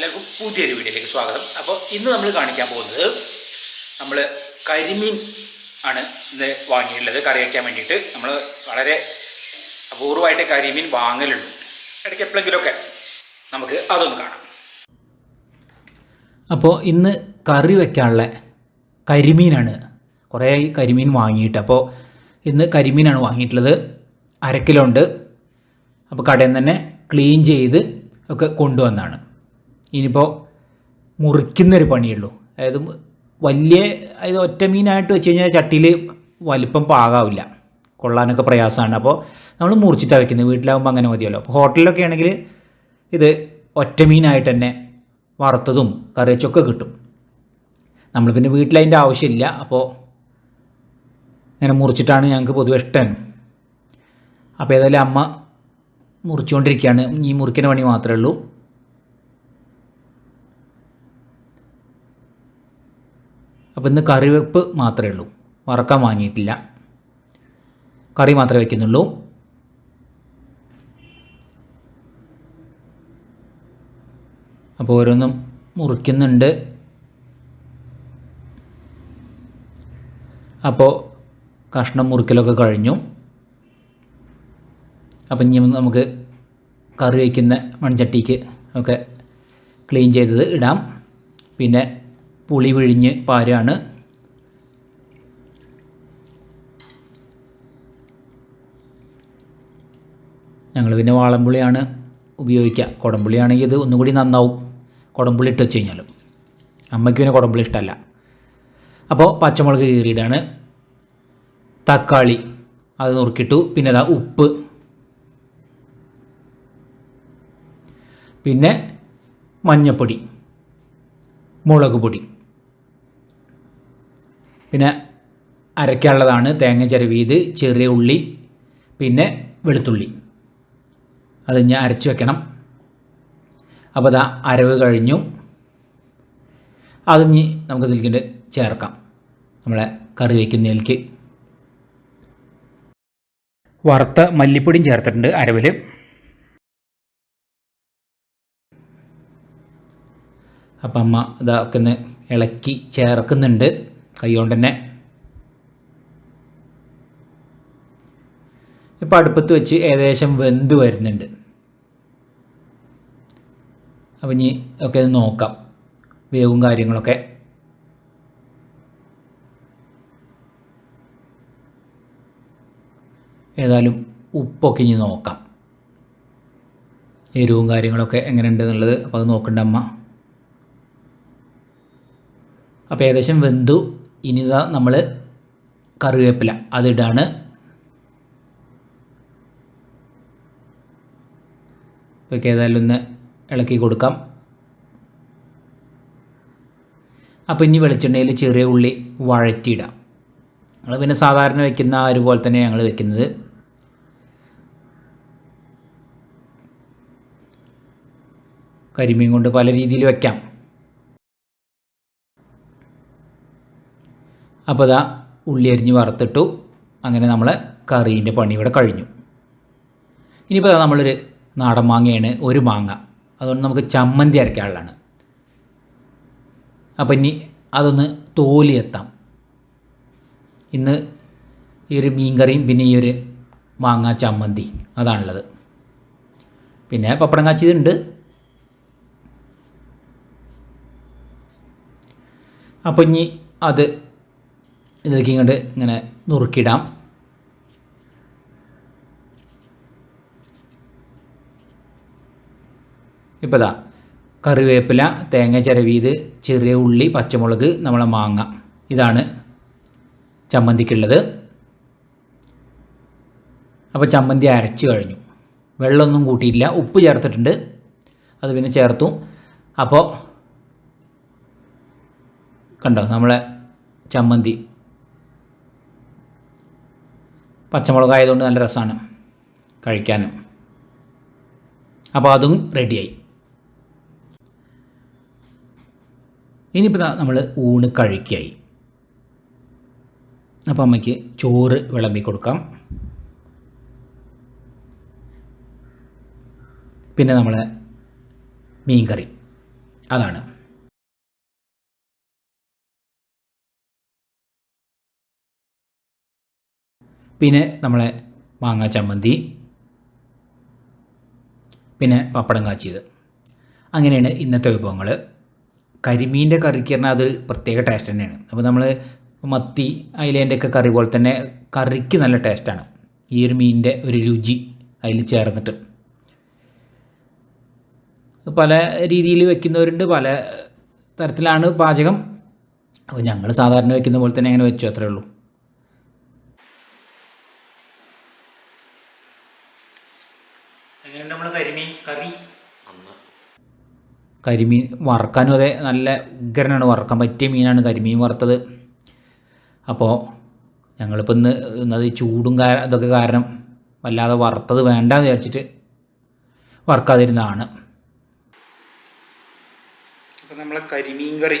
പുതിയൊരു വീഡിയോയിലേക്ക് സ്വാഗതം. അപ്പോൾ ഇന്ന് നമ്മൾ കാണിക്കാൻ പോകുന്നത് നമ്മൾ കരിമീൻ ആണ് ഇന്ന് വാങ്ങിയിട്ടുള്ളത്. കറി വയ്ക്കാൻ വേണ്ടിയിട്ട്. നമ്മൾ വളരെ അപൂർവമായിട്ട് കരിമീൻ വാങ്ങലുണ്ട്. ഇടയ്ക്ക് എപ്പോഴെങ്കിലുമൊക്കെ നമുക്ക് അതൊന്ന് കാണാം. അപ്പോൾ ഇന്ന് കറി വയ്ക്കാനുള്ള കരിമീനാണ്. കുറേ കരിമീൻ വാങ്ങിയിട്ട്. അപ്പോൾ ഇന്ന് കരിമീനാണ് വാങ്ങിയിട്ടുള്ളത്. അര കിലോ ഉണ്ട് അപ്പോൾ കടയിൽ നിന്ന് തന്നെ ക്ലീൻ ചെയ്ത് ഒക്കെ കൊണ്ടുവന്നാണ്. ഇനിയിപ്പോൾ മുറിക്കുന്നൊരു പണിയുള്ളൂ. അതായത് വലിയ അതായത് ഒറ്റ മീനായിട്ട് വെച്ച് കഴിഞ്ഞാൽ ചട്ടിയിൽ വലിപ്പം പാകാവില്ല. കൊള്ളാനൊക്കെ പ്രയാസമാണ്. അപ്പോൾ നമ്മൾ മുറിച്ചിട്ടാണ് വെക്കുന്നത്. വീട്ടിലാകുമ്പോൾ അങ്ങനെ മതിയല്ലോ. അപ്പോൾ ഹോട്ടലിലൊക്കെ ആണെങ്കിൽ ഇത് ഒറ്റ മീനായിട്ട് തന്നെ വറുത്തതും കറി വെച്ചൊക്കെ കിട്ടും. നമ്മൾ പിന്നെ വീട്ടിൽ അതിന്റെ ആവശ്യമില്ല. അപ്പോൾ ഇങ്ങനെ മുറിച്ചിട്ടാണ് ഞങ്ങൾക്ക് പൊതുവെ ഇഷ്ടം. അപ്പോൾ ഏതായാലും അമ്മ മുറിച്ചുകൊണ്ടിരിക്കുകയാണ്. ഈ മുറിക്കുന്ന പണി മാത്രമേ ഉള്ളൂ. അപ്പോൾ ഇന്ന് കറിവെപ്പ് മാത്രമേ ഉള്ളൂ. വറക്കാൻ വാങ്ങിയിട്ടില്ല. കറി മാത്രമേ വയ്ക്കുന്നുള്ളൂ അപ്പോൾ ഓരോന്നും മുറിക്കുന്നുണ്ട്. അപ്പോൾ കഷ്ണം മുറിക്കലൊക്കെ കഴിഞ്ഞു. അപ്പം ഇനി നമുക്ക് കറി വയ്ക്കുന്ന മൺചട്ടിക്ക് ഒക്കെ ക്ലീൻ ചെയ്തത് ഇടാം. പിന്നെ പുളി വിഴിഞ്ഞ് പാരാണ്. ഞങ്ങൾ പിന്നെ വാളംപുളിയാണ് ഉപയോഗിക്കുക. കുടംപുളിയാണെങ്കിൽ ഇത് ഒന്നുകൂടി നന്നാവും. കുടംപുളി ഇട്ട് വെച്ച് കഴിഞ്ഞാലും അമ്മയ്ക്ക് പിന്നെ കുടംപുളി ഇഷ്ടമല്ല. അപ്പോൾ പച്ചമുളക് കീറിയിടാണ് തക്കാളി അത് നുറുക്കിട്ടു പിന്നെ അതാ ഉപ്പ്. പിന്നെ മഞ്ഞപ്പൊടി മുളക് പൊടി. പിന്നെ അരയ്ക്കാനുള്ളതാണ് തേങ്ങ ചിരവിയത് ചെറിയ ഉള്ളി പിന്നെ വെളുത്തുള്ളി. അത് ഞാൻ അരച്ച് വെക്കണം. അപ്പോൾ അതാ അരവ് കഴിഞ്ഞു. അത് ഇനി നമുക്ക് ഇതിലേക്ക് ചേർക്കാം. നമ്മളെ കറി വയ്ക്കുന്നതിലേക്ക് വറുത്ത മല്ലിപ്പൊടിയും ചേർത്തിട്ടുണ്ട് അരവിൽ അപ്പം അമ്മ ഇതൊക്കെ ഒന്ന് ഇളക്കി ചേർക്കുന്നുണ്ട്. കൈ കൊണ്ട് തന്നെ ഇപ്പം അടുപ്പത്ത് വെച്ച് ഏകദേശം വെന്ത് വരുന്നുണ്ട്. അപ്പം ഇനി ഒക്കെ നോക്കാം വേവും കാര്യങ്ങളൊക്കെ. ഏതായാലും ഉപ്പൊക്കെ ഇനി നോക്കാം. എരിവും കാര്യങ്ങളൊക്കെ എങ്ങനെയുണ്ട് എന്നുള്ളത് അപ്പോൾ അത് നോക്കണ്ട അമ്മ. അപ്പോൾ ഏകദേശം വെന്തു. ഇനി നമ്മൾ കറിവേപ്പില അതിടാണ്. ഇതൊക്കെ ഏതായാലും ഒന്ന് ഇളക്കി കൊടുക്കാം. അപ്പോൾ ഇനി വെളിച്ചെണ്ണയിൽ ചെറിയ ഉള്ളി വഴറ്റിയിടാം. നമ്മൾ പിന്നെ സാധാരണ വെക്കുന്ന ആ ഒരു പോലെ തന്നെ ഞങ്ങൾ വെക്കുന്നത്. കരിമീൻ കൊണ്ട് പല രീതിയിൽ വെക്കാം. അപ്പോൾ അതാ ഉള്ളി അരിഞ്ഞ് വറുത്തിട്ടു. അങ്ങനെ നമ്മൾ കറീന്റെ പണി ഇവിടെ കഴിഞ്ഞു. ഇനിയിപ്പോൾ നമ്മളൊരു നാടൻ മാങ്ങയാണ് ഒരു മാങ്ങ. അതുകൊണ്ട് നമുക്ക് ചമ്മന്തി അരയ്ക്കാനുള്ളതാണ് അപ്പം ഇനി അതൊന്ന് തോലി എത്താം. ഇന്ന് ഈ ഒരു മീൻകറിയും പിന്നെ ഈ ഒരു മാങ്ങ ചമ്മന്തി അതാണുള്ളത്. പിന്നെ പപ്പടം കാച്ചിയതുണ്ട്. അപ്പോൾ ഇനി അത് ഇതിലേക്ക് ഇങ്ങോട്ട് ഇങ്ങനെ നുറുക്കിടാം ഇപ്പോൾ ഇതാ കറിവേപ്പില തേങ്ങ ചിരവീത് ചെറിയ ഉള്ളി പച്ചമുളക് നമ്മളെ മാങ്ങ. ഇതാണ് ചമ്മന്തിക്കുള്ളത്. അപ്പോൾ ചമ്മന്തി അരച്ച് കഴിഞ്ഞു. വെള്ളമൊന്നും കൂട്ടിയില്ല ഉപ്പ് ചേർത്തിട്ടുണ്ട്. അത് പിന്നെ ചേർത്തു. അപ്പോൾ കണ്ടോ നമ്മളെ ചമ്മന്തി പച്ചമുളക് ആയതുകൊണ്ട് നല്ല രസമാണ് കഴിക്കാനും. അപ്പോൾ അതും റെഡിയായി ഇനിയിപ്പോൾ നമ്മൾ ഊണ് കഴിക്കായി. അപ്പോൾ അമ്മയ്ക്ക് ചോറ് വിളമ്പി കൊടുക്കാം. പിന്നെ നമ്മളെ മീൻകറി. അതാണ്. പിന്നെ നമ്മളെ മാങ്ങ ചമ്മന്തി പിന്നെ പപ്പടം കാച്ചിയത്. അങ്ങനെയാണ് ഇന്നത്തെ വിഭവങ്ങൾ. കരിമീന്റെ കറിക്ക് പറഞ്ഞാൽ അതൊരു പ്രത്യേക ടേസ്റ്റ് തന്നെയാണ്. അപ്പോൾ നമ്മൾ മത്തി അതിലേന്റെ ഒക്കെ കറി പോലെ തന്നെ കറിക്ക് നല്ല ടേസ്റ്റാണ് ഈ ഒരു മീനിന്റെ ഒരു രുചി അതിൽ ചേർന്നിട്ട്. പല രീതിയിൽ വെക്കുന്നവരുണ്ട് പല തരത്തിലാണ് പാചകം. അപ്പോൾ ഞങ്ങൾ സാധാരണ വെക്കുന്ന പോലെ തന്നെ അങ്ങനെ വെച്ചു അത്രേ ഉള്ളൂ. എങ്ങനെയുണ്ട് കരിമീൻ കറി? കരിമീൻ വറക്കാനും അതെ നല്ല ഉഗ്രനാണ്. വറക്കാൻ പറ്റിയ മീനാണ് കരിമീൻ വറുത്തത്. അപ്പോൾ ഞങ്ങളിപ്പോൾ ഇന്ന് ഇന്നത് ഈ ചൂടും കാരണം ഇതൊക്കെ കാരണം വല്ലാതെ വറുത്തത് വേണ്ട എന്ന് വിചാരിച്ചിട്ട് വറുക്കാതിരുന്നതാണ്. അപ്പോൾ നമ്മളെ കരിമീൻ കറി.